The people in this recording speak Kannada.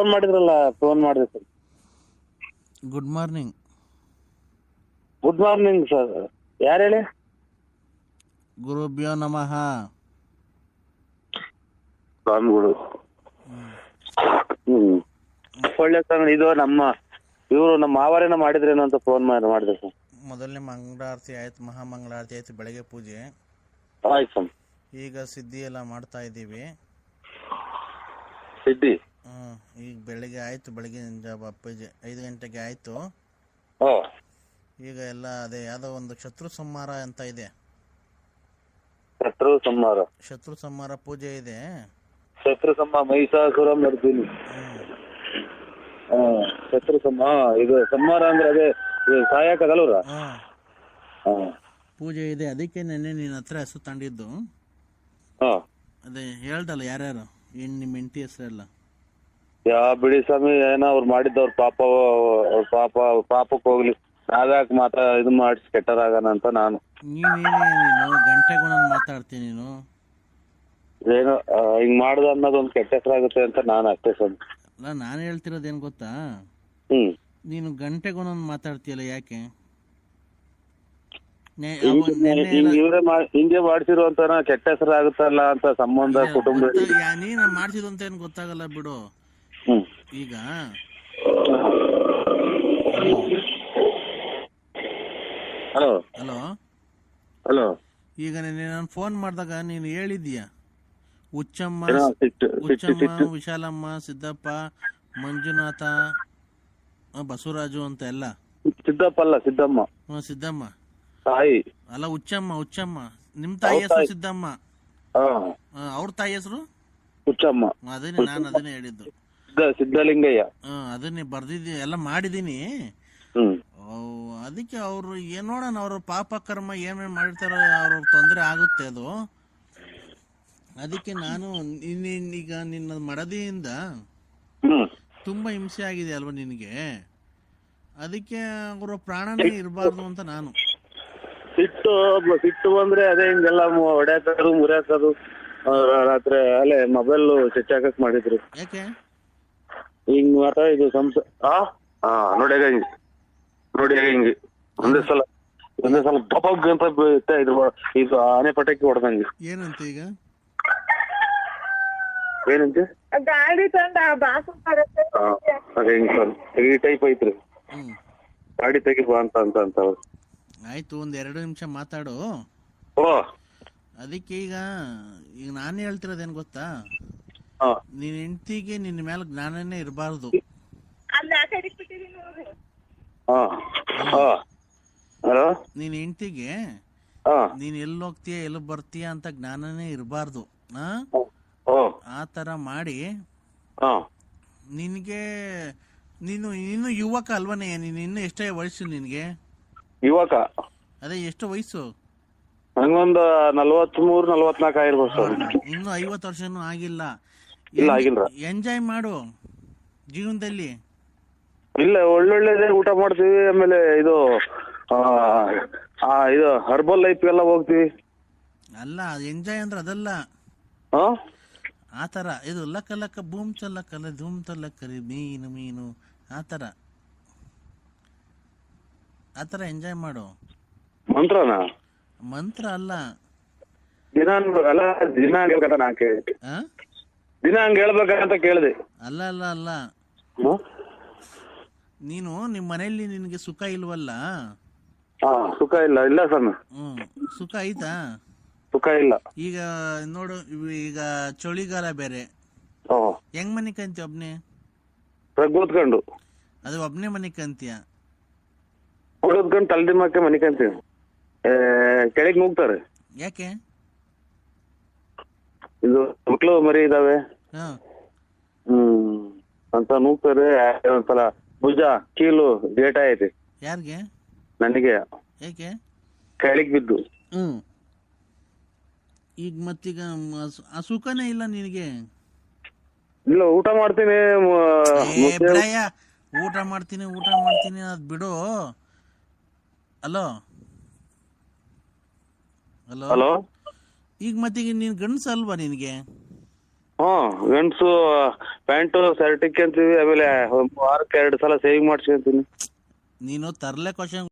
ಫೋನ್ ಮಾಡಿದ್ರಲ್ಲ ಫೋನ್ ಮಾಡಿದೆ sir good morning good morning sir ಯಾರು ಹೇಳಿ? ಗುರುಭ್ಯೋ ನಮಃ. ಸ್ವಾಮಿಗಳು ಹ್ಮ್. ಒಳ್ಳೆ ಸರ್ ಇದು ನಮ್ಮ ಇವರು ನಮ್ಮ ಮಾವರೇನ ಮಾಡಿದ್ರೇನೋ ಅಂತ ಫೋನ್ ಮಾಡಿ ಮಾಡಿದೆ ಸರ್ ಮೊದಲನೇ ಮಂಗಳಾರತಿ ಆಯ್ತು ಮಹಾಮಂಗಳಾರತಿ ಆಯ್ತು ಬೆಳಗ್ಗೆ ಪೂಜೆ. ಆಯ್ತು ಸರ್ ಈಗ ಸಿದ್ಧಿ ಎಲ್ಲ ಮಾಡ್ತಾ ಇದ್ದೀವಿ. ಹ್ಮ್, ಈಗ ಬೆಳಿಗ್ಗೆ ಆಯ್ತು ಬೆಳಗಿನ ಜಾಬ್ ಪೂಜೆ ಐದು ಗಂಟೆಗೆ ಆಯ್ತು. ಈಗ ಎಲ್ಲ ಅದೇ ಯಾವುದೋ ಒಂದು ಶತ್ರು ಸಂಹಾರ ಅಂತ ಇದೆ. ಶತ್ರು ಸಂಹಾರ. ಶತ್ರು ಸಂಹಾರ ಪೂಜೆ ಇದೆ. ಶತ್ರು ಸಂಹಾರ ಮಹಿಷಾಸುರ ಮರ್ದಿನಿ ಶತ್ರು ಇದು ಸಂಹಾರ ಅಂದ್ರೆ ಅದೇ ಸಾಯಕದಲ್ವ್ರ ಪೂಜೆ ಇದೆ. ಅದಕ್ಕೆ ನೆನ್ನೆ ನಿನ್ನ ಹತ್ರ ಹೆಸರು ತಂಡಿದ್ದು ಹಾ. ಅದೇ ಹೇಳ್ದಲ್ಲ ಯಾರ್ಯಾರು? ಏನು ನಿಮ್ಮ ಹೆಂಡತಿ ಹೆಸರೆಲ್ಲ. ಯಾ ಬಿಡಿ ಸ್ವಾಮಿ ಏನೋ ಅವ್ರು ಮಾಡಿದ್ದವ್ರ ಪಾಪ ಅವ್ರ್ ಪಾಪ ಪಾಪಕ್ಕೆ ಹೋಗ್ಲಿ. ನಾವ್ಯಾಕೆ ಮಾತ್ರ ಇದು ಮಾಡಿಸಿ ಕೆಟ್ಟರಾಗಣ ಅಂತ ನಾನು. ನೀನೇನೇ ನೀನು ಗಂಟೆಗೂ ನಾನು ಮಾತಾಡ್ತೀನಿ ನೀನು? ಏನೋ ಆ, ಹಿಂಗ್ ಮಾಡ್ದ ಅನ್ನೋದೊಂದು ಕೆಟ್ಟ ಹೆಸರಾಗುತ್ತೆ ಅಂತ ನಾನು ಅಷ್ಟೇ ಸ್ವಾಮಿ. ಅಲ್ಲ ನಾನು ಹೇಳ್ತಿರೋದೇನು ಗೊತ್ತಾ? ಹ್ಮ್. ನೀನು ಗಂಟೆ ನಾನು ಮಾತಾಡ್ತೀಯಲ್ಲ ಯಾಕೆ? ನೆ- ಅವ ನೆನ್ನೆ ಹಿಂಗ್ ಎಲ್ಲ- ಇವ್ರೇ ಮಾ- ಹಿಂಗೆ ಮಾಡ್ಸಿರುವಂತ ಕೆಟ್ಟ ಹೆಸರಾಗುತ್ತಲ್ಲ ಅಂತ ಸಂಬಂಧ ಕುಟುಂಬ ಗೊತ್ತಾ- ಯಾ- ನೀನು ಅಂತ ಏನು ಗೊತ್ತಾಗಲ್ಲ ಬಿಡು. ಈಗ? ಹಲೋ. ಹಲೋ. ಹಲೋ. ಈಗ ನಾನು ಫೋನ್ ಮಾಡಿದಾಗ ನೀನು ಹೇಳಿದ್ಯ ಉಚ್ಚಮ್ಮ ಹುಚ್ಚಮ್ಮ ವಿಶಾಲಮ್ಮ ಸಿದ್ದಪ್ಪ ಮಂಜುನಾಥ ಬಸವರಾಜು ಅಂತ ಎಲ್ಲ? ಸಿದ್ದಪ್ಪ ಅಲ್ಲ ಸಿದ್ದಮ್ಮ. ಹ್ಮ್ ಸಿದ್ದಮ್ಮ. ತಾಯಿ. ಅಲ್ಲ ಹುಚ್ಚಮ್ಮ ಉಚ್ಚಮ್ಮ ನಿಮ್ ತಾಯಿ ಹೆಸರು ಸಿದ್ದಮ್ಮ. ಅವ್ರ ತಾಯಿ ಹೆಸರು? ಉಚ್ಚಮ್ಮ ಅದನ್ನೇ ನಾನು ಅದನ್ನೇ ಹೇಳಿದ್ದು. ಸಿದ್ಧಲಿಂಗಯ್ಯ. ಆ, ಅದನ್ನೇ ಬರ್ದಿದ್ದೀನಿ ಎಲ್ಲ ಮಾಡಿದೀನಿ. ಹ್ಮ್. ಅದಕ್ಕೆ ಅವರು ಏನ್ ನೋಡೋಣ ಅವ್ರ ಪಾಪ ಕರ್ಮ ಏನೇನ್ ಮಾಡಿರ್ತಾರೋ ಅವ್ರ ತೊಂದರೆ ಆಗುತ್ತೆ ಅದು. ಅದಕ್ಕೆ ನಾನು ನಿನ್ನ- ಈಗ ನಿನ್ನ ಮಡದಿಯಿಂದ ಹ್ಮ್. ತುಂಬಾ ಹಿಂಸೆ ಆಗಿದೆ ಅಲ್ವಾ ನಿನಗೆ? ಅದಕ್ಕೆ ಅವರ ಪ್ರಾಣನೇ ಇರಬಾರ್ದು ಅಂತ ನಾನು. ಸಿಟ್ಟು ಸಿಟ್ಟು ಬಂದ್ರೆ ಅದೇ ಹಿಂಗೆಲ್ಲ ಮು- ಮುರಿಯಾಕದು. ಮುರ್ಯಾಕದು ರಾತ್ರಿ ಅಲ್ಲೇ ಮೊಬೈಲ್ ಸ್ವಿಚ್ ಹಾಕಕ್ ಮಾಡಿದ್ರು. ಯಾಕೆ? ಹಿಂಗ್ ಮಾತ್ರ ಇದು ಸಂಸ ಆ? ಹಾ ನೋಡಿ ಹೇಗೆ ಹಿಂಗೆ. ನೋಡಿ ಹೇಗೆ ಹಿಂಗೆ. ಒಂದೇ ಸಲ ಒಂದೇ ಸಲ ಬಬಗ್ ಅಂತ ಬೀಳುತ್ತೆ ಇದು ಇದು ಆನೆ ಪಟಾಕಿ ಹೊಡೆದಂಗೆ. ಏನಂತ ಈಗ? ಏನಂತೆ? ಗಾಡಿ ತಂದ ಬಾಸು ಬರುತ್ತೆ ಹಾ ಅದೇ ಹಿಂಗ್ ಸರ್. ಈ ಟೈಪ್ ಐತ್ರಿ. ಹ್ಮ್. ಗಾಡಿ ತೆಗಿ ಬಾ ಅಂತ ಅಂತ ಅಂತ ಅವ್ರು. ಆಯ್ತು ಒಂದ್ ಎರಡು ನಿಮಿಷ ಮಾತಾಡು. ಓ. ಅದಕ್ಕೆ ಈಗ ಈಗ ನಾನು ಹೇಳ್ತಿರೋದೇನು ಗೊತ್ತಾ? ಹಾ. ನಿನ್ನ ಹೆಂಡತಿಗೆ ನಿನ್ನ ಮೇಲೆ ಜ್ಞಾನನೇ ಇರಬಾರ್ದು. ನಿನ್ ಆ ಹಲೋ. ಹೆಂಡತಿಗೆ ಹಾ. ನೀನ್ ಎಲ್ಲಿ ಹೋಗ್ತೀಯ ಎಲ್ಲಿ ಬರ್ತೀಯ ಅಂತ ಜ್ಞಾನನೇ ಇರಬಾರ್ದು. ಆ ತರ ಮಾಡಿ ನಿನ್ಗೆ ನಿನಗೆ ನೀನು ಇನ್ನು ಯುವಕ ಅಲ್ವನೇ? ನೀನ್ ಇನ್ನು ಎಷ್ಟೇ ವಯಸ್ಸು ನಿನಗೆ? ಯುವಕ. ಅದೇ ಎಷ್ಟು ವಯಸ್ಸು? ನಂಗೊಂದು ನಲ್ವತ್ಮೂರು ನಲ್ವತ್ನಾಲ್ಕು ಆಗಿರ್ಬೋದು ಸರ್. ಇನ್ನು ಐವತ್ತು ವರ್ಷನೂ ಆಗಿಲ್ಲ. ಇಲ್ಲ, ಆಗಿಲ್ಲ. ಎಂಜಾಯ್ ಮಾಡು ಜೀವನದಲ್ಲಿ. ಇಲ್ಲ ಒಳ್ಳೊಳ್ಳೆದೇ ಊಟ ಮಾಡ್ತೀವಿ ಆಮೇಲೆ ಇದು ಇದು ಹರ್ಬಲ್ ಲೈಫ್ ಎಲ್ಲ ಹೋಗ್ತೀವಿ. ಅಲ್ಲ ಎಂಜಾಯ್ ಅಂದ್ರೆ ಅದಲ್ಲ. ಆತರ ಇದು ಲಕ್ಕ ಲಕ್ಕ ಬೂಮ್ ಚಲ್ಲಕ್ಕಲ್ಲ ಧೂಮ್ ಕರಿ ಮೀನು ಮೀನು ಆತರ ಆತರ ಎಂಜಾಯ್ ಮಾಡು. ಮಂತ್ರನ? ಮಂತ್ರ ಅಲ್ಲ. ದಿನ ಅಲ್ಲ ದಿನ ದಿನ ಹಂಗ ಹೇಳ್ಬೇಕಂತ ಕೇಳಿದೆ. ಅಲ್ಲ ಅಲ್ಲ ಅಲ್ಲ. ನೀನು ನಿಮ್ ಮನೆಯಲ್ಲಿ ನಿನಗೆ ಸುಖ ಇಲ್ವಲ್ಲ? ಹಾ ಸುಖ ಇಲ್ಲ ಇಲ್ಲ ಹ್ಮ್ ಸುಖ ಐತಾ ಸುಖ ಇಲ್ಲ. ಈಗ ನೋಡು ಈಗ ಚಳಿಗಾಲ ಬೇರೆ. ಓ ಹೆಂಗ್ ಮನೆ ಕಂತೀಯ ಒಬ್ನೇ ಕೂತ್ಕೊಂಡು ಅದು ಒಬ್ನೇ ಮನೆ ಕಂತೀಯ ಹೊಡೆದ್ಕೊಂಡು ತಲೆದಿಮ್ಮಕ್ಕೆ ಮನಿಕಂತೀವಿ ಕೆಳಗೆ ನುಗ್ತಾರೆ ಯಾಕೆ? ಇದು ಮಕ್ಳು ಮರಿ ಇದಾವೆ. ಹ್ಮ್. ಅಂತ ನೂಗ್ತಾರೆ ಒಂದ್ಸಲ ಭುಜ ಕೀಲು ಡೇಟ್ ಐತಿ ಯಾರಿಗೆ? ನನಗೆ. ಏಕೆ? ಕೆಳಗ್ ಬಿದ್ದು. ಹ್ಮ್. ಈಗ ಮತ್ತೀಗ ಮ- ಆ ಸುಖನೇ ಇಲ್ಲ ನಿನಗೆ? ಇಲ್ಲ ಊಟ ಮಾಡ್ತೀನಿ ಮ- ಏ ಬಿಡಯ್ಯ. ಊಟ ಮಾಡ್ತೀನಿ ಊಟ ಮಾಡ್ತೀನಿ ಅದ್ ಬಿಡು. Hello hello hello? ಈಗ ಮತ್ತೀಗ ನೀನ್ ಗಂಡ್ಸ ಅಲ್ವಾ ನಿನಗೆ? ಹ್ಮ್ ಗಂಡ್ಸು ಪ್ಯಾಂಟು ಶರ್ಟ್ ಇಕ್ಕಂತೀವಿ ಆಮೇಲೆ ವಾರಕ್ಕೆ ಎರಡು ಸಲ ಸೇವಿಂಗ್ ಮಾಡ್ಸ್ಕೊಂತೀನಿ. ನೀನು ತರ್ಲೆ ಕ್ವಶನ್